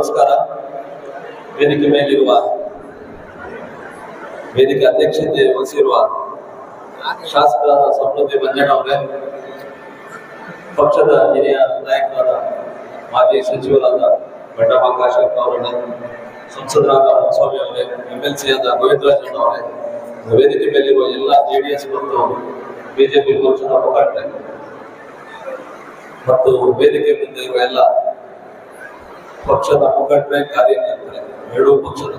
ನಮಸ್ಕಾರ. ವೇದಿಕೆ ಮೇಲಿರುವ ವೇದಿಕೆ ಅಧ್ಯಕ್ಷತೆ ವಹಿಸಿರುವ ಶಾಸಕರಾದ ಸಮೃದ್ಧಿ ಮಂಜಣ್ಣ ಅವರೇ, ಪಕ್ಷದ ಹಿರಿಯ ನಾಯಕರಾದ ಮಾಜಿ ಸಚಿವರಾದ ಬಂಡಪ್ಪ ಅವರೇ ಸಂಸದರಾದ ರಾಮಸ್ವಾಮಿ ಅವರೇ ಎಂ ಎಲ್ ಸಿ ಆದ ಗೋವಿಂದರಾಜಣ್ಣ ಅವರೇ ವೇದಿಕೆ ಮೇಲಿರುವ ಎಲ್ಲ ಜೆಡಿಎಸ್ ಮತ್ತು ಬಿಜೆಪಿ ಪಕ್ಷದ ಮುಖಂಡರೇ. ಮತ್ತು ವೇದಿಕೆ ಮುಂದೆ ಇರುವ ಎಲ್ಲ ಪಕ್ಷದ ಮುಖಂಡರೇ ಕಾರ್ಯಕರ್ತರೆ ಎರಡೂ ಪಕ್ಷದ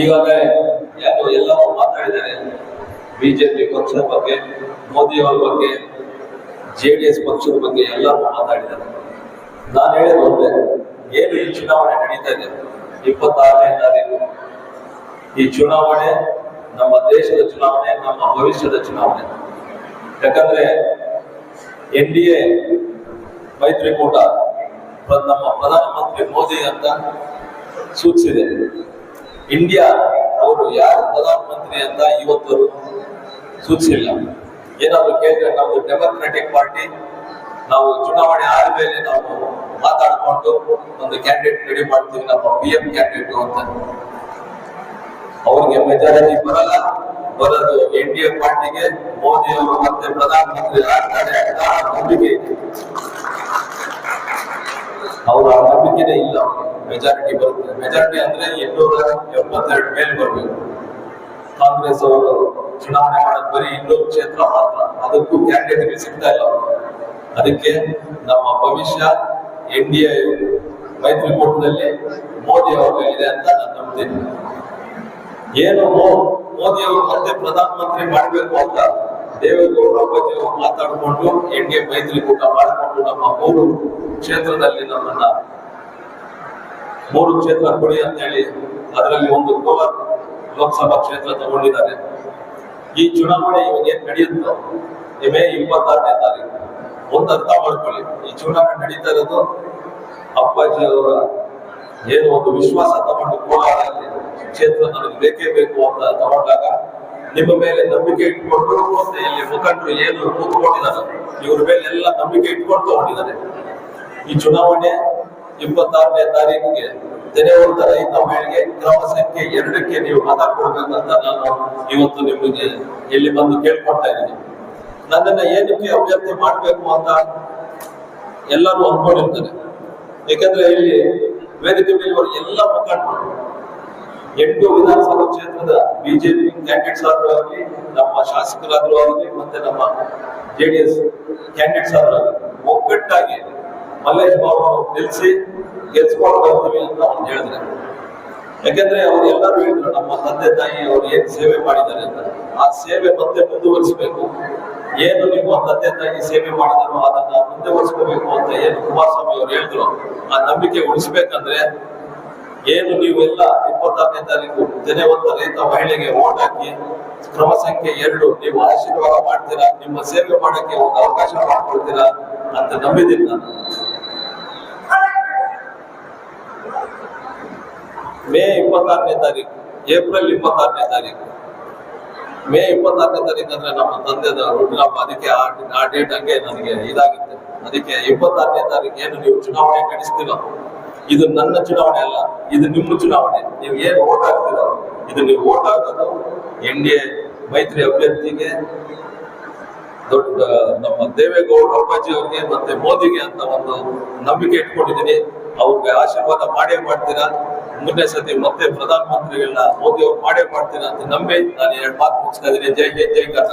ಈಗಾಗಲೇ ಯಾರು ಎಲ್ಲರೂ ಮಾತಾಡಿದ್ದಾರೆ. ಬಿಜೆಪಿ ಪಕ್ಷದ ಬಗ್ಗೆ ಮೋದಿಯವರ ಬಗ್ಗೆ, ಜೆ ಡಿ ಎಸ್ ಪಕ್ಷದ ಬಗ್ಗೆ ಎಲ್ಲರೂ ಮಾತಾಡಿದ್ದಾರೆ. ನಾನು ಹೇಳೋದು ಏನು ಈ ಚುನಾವಣೆ ನಡೀತಾ ಇದೆ? ಇಪ್ಪತ್ತಾರನೇ ತಾರೀಕು. ಈ ಚುನಾವಣೆ ನಮ್ಮ ದೇಶದ ಚುನಾವಣೆ, ನಮ್ಮ ಭವಿಷ್ಯದ ಚುನಾವಣೆ. ಯಾಕಂದ್ರೆ ಎನ್ ಡಿ ಎ ಮೈತ್ರಿಕೂಟ ನಮ್ಮ ಪ್ರಧಾನಮಂತ್ರಿ ಮೋದಿ ಅಂತ ಸೂಚಿಸಿದೆ. ಇಂಡಿಯಾ ಅವರು ಯಾರು? ಪ್ರಧಾನಮಂತ್ರಿ ಅಂತ ಇವತ್ತು ಸೂಚಿಸಿಲ್ಲ. ಏನಾದ್ರು ಕೇಳಿದ್ರೆ ನಮ್ದು ಡೆಮೊಕ್ರೆಟಿಕ್ ಪಾರ್ಟಿ ನಾವು ಚುನಾವಣೆ ಆದ್ಮೇಲೆ ನಾವು ಮಾತಾಡಿಕೊಂಡು ಒಂದು ಕ್ಯಾಂಡಿಡೇಟ್ ರೆಡಿ ಮಾಡ್ತೀವಿ, ನಮ್ಮ ಪಿ ಎಂ ಕ್ಯಾಂಡಿಡೇಟ್ ಅಂತ. ಅವ್ರಿಗೆ ಮೆಜಾರಿಟಿ ಬರಲ್ಲ. ಬರೋದು ಎನ್ ಡಿ ಎ ಪಾರ್ಟಿಗೆ. ಮೋದಿ ಅವರು ಮತ್ತೆ ಪ್ರಧಾನಮಂತ್ರಿ ಆಗ್ತಾರೆ ಅಂತ ನಂಬಿಕೆ ಇದೆ. ಅವ್ರ ನಂಬಿಕೆನೇ ಇಲ್ಲ ಮೆಜಾರಿಟಿ ಬರುತ್ತೆ ಮೆಜಾರಿಟಿ ಅಂದ್ರೆ ಇನ್ನೂರ ಎಪ್ಪತ್ತೆರಡು ಮೇಲೆ ಬರಬೇಕು. ಕಾಂಗ್ರೆಸ್ ಅವರು ಚುನಾವಣೆ ಮಾಡಕ್ ಬರೀ ಇನ್ನೂರು ಕ್ಷೇತ್ರ ಮಾತ್ರ. ಅದಕ್ಕೂ ಕ್ಯಾಂಡಿಡೇಟ್ಗೆ ಸಿಗ್ತಾ ಇಲ್ಲ ಅದಕ್ಕೆ ನಮ್ಮ ಭವಿಷ್ಯ ಎನ್ ಡಿ ಎ ಮೈತ್ರಿಕೂಟದಲ್ಲಿ ಮೋದಿ ಅವರು ಇದೆ ಅಂತ ನಾನು ನಂಬ್ತೀನಿ. ಏನು ಮೋದಿ ಅವರು ಮತ್ತೆ ಪ್ರಧಾನಮಂತ್ರಿ ಮಾಡಬೇಕು ಅಂತ ದೇವೇಗೌಡರ ಬಗ್ಗೆ ಮಾತಾಡಿಕೊಂಡು ಎನ್ ಡಿ ಎ ಮೈತ್ರಿಕೂಟ ಮಾಡಿಕೊಂಡು ನಮ್ಮ ಮೂರು ಕ್ಷೇತ್ರದಲ್ಲಿ ನಮ್ಮನ್ನ ಮೂರು ಕ್ಷೇತ್ರ ಕೊಡಿ ಅಂತ ಹೇಳಿ ಅದರಲ್ಲಿ ಒಂದು ಕೋಲಾರ ಲೋಕಸಭಾ ಕ್ಷೇತ್ರ ತಗೊಂಡಿದ್ದಾರೆ. ಈ ಚುನಾವಣೆ ಇವಾಗ ಏನ್ ನಡೆಯುತ್ತೋ, ಮೇ ಇಪ್ಪತ್ತಾರನೇ ತಾರೀಕು, ಒಂದು ಅರ್ಥ ಮಾಡ್ಕೊಳ್ಳಿ. ಈ ಚುನಾವಣೆ ನಡೀತಾ ಇರೋದು ಅಪ್ಪಾಜಿ ಅವರ ಏನು ಒಂದು ವಿಶ್ವಾಸ ತಗೊಂಡು ಕೋಲಾರಲ್ಲಿ ಕ್ಷೇತ್ರ ನನಗೆ ಬೇಕೇ ಬೇಕು ಅಂತ ತಗೊಂಡಾಗ ನಿಮ್ಮ ಮೇಲೆ ನಂಬಿಕೆ ಇಟ್ಕೊಂಡು ಇಲ್ಲಿ ಮುಖಂಡರು ಏನು ಕೂತ್ಕೊಂಡಿದ್ದಾರೆ, ಇವ್ರ ಮೇಲೆ ಎಲ್ಲ ನಂಬಿಕೆ ಇಟ್ಕೊಂಡು ತಗೊಂಡಿದ್ದಾರೆ ಈ ಚುನಾವಣೆ ಇಪ್ಪತ್ತಾರನೇ ತಾರೀಕಿಗೆ ತೆರೆಯುವಂತ ರೈತ ಮಹಿಳೆಗೆ ಗ್ರಾಮ ಸಂಖ್ಯೆ ಎರಡಕ್ಕೆ ನೀವು ಮತ ಕೊಡ್ಬೇಕಂತ ನಾನು ಇವತ್ತು ನಿಮಗೆ ಇಲ್ಲಿ ಬಂದು ಕೇಳ್ಕೊಳ್ತಾ ಇದ್ದೀನಿ. ನನ್ನನ್ನ ಏನಕ್ಕೆ ಅಭ್ಯರ್ಥಿ ಮಾಡಬೇಕು ಅಂತ ಎಲ್ಲರೂ ಅನ್ಕೊಂಡಿರ್ತಾರೆ. ಯಾಕಂದ್ರೆ ಇಲ್ಲಿ ವೇದಿಕೆ ಮೇಲೆ ಎಲ್ಲ ಮುಖಂಡರು ಎಂಟು ವಿಧಾನಸಭಾ ಕ್ಷೇತ್ರದ ಬಿಜೆಪಿ ಕ್ಯಾಂಡಿಡೇಟ್ಸ್ ಆದ್ರೂ ಆಗಲಿ ನಮ್ಮ ಶಾಸಕರಾದ್ರೂ ಆಗಲಿ, ಮತ್ತೆ ನಮ್ಮ ಜೆಡಿಎಸ್ ಕ್ಯಾಂಡಿಡೇಟ್ಸ್ ಆದ್ರೂ ಆಗಲಿ ಒಗ್ಗಟ್ಟಾಗಿ ಮಲ್ಲೇಶ್ ಬಾಬು ನಿಲ್ಲಿಸಿ ಗೆಲ್ಸ್ಕೊಂಡು ಬರ್ತೀವಿ ಅಂತ ಅವ್ರು ಹೇಳಿದ್ರೆ. ಯಾಕೆಂದ್ರೆ ಅವ್ರು ಎಲ್ಲರೂ ಹೇಳಿದ್ರು, ನಮ್ಮ ತಂದೆ ತಾಯಿ ಅವ್ರು ಏನ್ ಸೇವೆ ಮಾಡಿದ್ದಾರೆ ಅಂತ. ಆ ಸೇವೆ ಮತ್ತೆ ಮುಂದುವರಿಸಬೇಕು. ಏನು ನಿಮ್ಮ ತಂದೆ ತಾಯಿ ಸೇವೆ ಮಾಡಿದಾರೋ ಅದನ್ನ ಮುಂದುವರಿಸ್ಕೋಬೇಕು ಅಂತ ಏನು ಕುಮಾರಸ್ವಾಮಿ ಅವ್ರು ಹೇಳಿದ್ರು, ಆ ನಂಬಿಕೆ ಉಳಿಸ್ಬೇಕಂದ್ರೆ ಏನು ನೀವೆಲ್ಲ ಇಪ್ಪತ್ತಾರನೇ ತಾರೀಕು ಜನವಂತ ರೈತ ಮಹಿಳೆಗೆ ಓಟ್ ಹಾಕಿ ಕ್ರಮ ಸಂಖ್ಯೆ ಎರಡು ನೀವು ಆಶೀರ್ವಾದ ಮಾಡ್ತೀರಾ, ನಿಮ್ಮ ಸೇವೆ ಮಾಡಕ್ಕೆ ಒಂದು ಅವಕಾಶ ಮಾಡ್ಕೊಳ್ತೀರಾ ಅಂತ ನಂಬಿದ್ದೀನಿ ನಾನು. ಮೇ ಇಪ್ಪತ್ತಾರನೇ ತಾರೀಕು, ಏಪ್ರಿಲ್ ಇಪ್ಪತ್ತಾರನೇ ತಾರೀಕು. ಮೇ ಇಪ್ಪತ್ತಾರನೇ ತಾರೀಕು ಅಂದ್ರೆ ನಮ್ಮ ತಂದೆದ ಹುಟ್ಟಿನಪ್ಪ ಅದಕ್ಕೆ ಆ ಡೇಟ್ ಹಂಗೆ ನನಗೆ ಇದಾಗುತ್ತೆ. ಅದಕ್ಕೆ ಇಪ್ಪತ್ತಾರನೇ ತಾರೀಕು ಏನು ನೀವು ಚುನಾವಣೆ ನಡೆಸ್ತೀರೋ ಇದು ನನ್ನ ಚುನಾವಣೆ ಅಲ್ಲ, ಇದು ನಿಮ್ಮ ಚುನಾವಣೆ. ನೀವು ಏನು ಓಟ್ ಹಾಕ್ತೀರ, ಇದು ನೀವು ಓಟ್ ಹಾಕೋದು. ಎನ್ ಡಿ ಎ ಮೈತ್ರಿ ಅಭ್ಯರ್ಥಿಗೆ ದೊಡ್ಡ, ನಮ್ಮ ದೇವೇಗೌಡ ಅಪ್ಪಾಜಿ ಅವ್ರಿಗೆ ಮತ್ತೆ ಮೋದಿಗೆ ಅಂತ ಒಂದು ನಂಬಿಕೆ ಇಟ್ಕೊಂಡಿದ್ದೀನಿ. ಅವ್ರಿಗೆ ಆಶೀರ್ವಾದ ಮಾಡೇ ಮಾಡ್ತೀರಾ? ಮುಂದೆ ಸತಿ ಮತ್ತೆ ಪ್ರಧಾನಮಂತ್ರಿಗಳನ್ನ ಮೋದಿ ಅವ್ರು ಮಾಡೇ ಮಾಡ್ತೀರಾ ಅಂತ ನಂಬಿ ನಾನು ಎರಡು ಮಾತು ಮುಗಿಸ್ತಾ ಜೈ ಹಿಂದ್, ಜೈ ಕರ್ನಾಟಕ.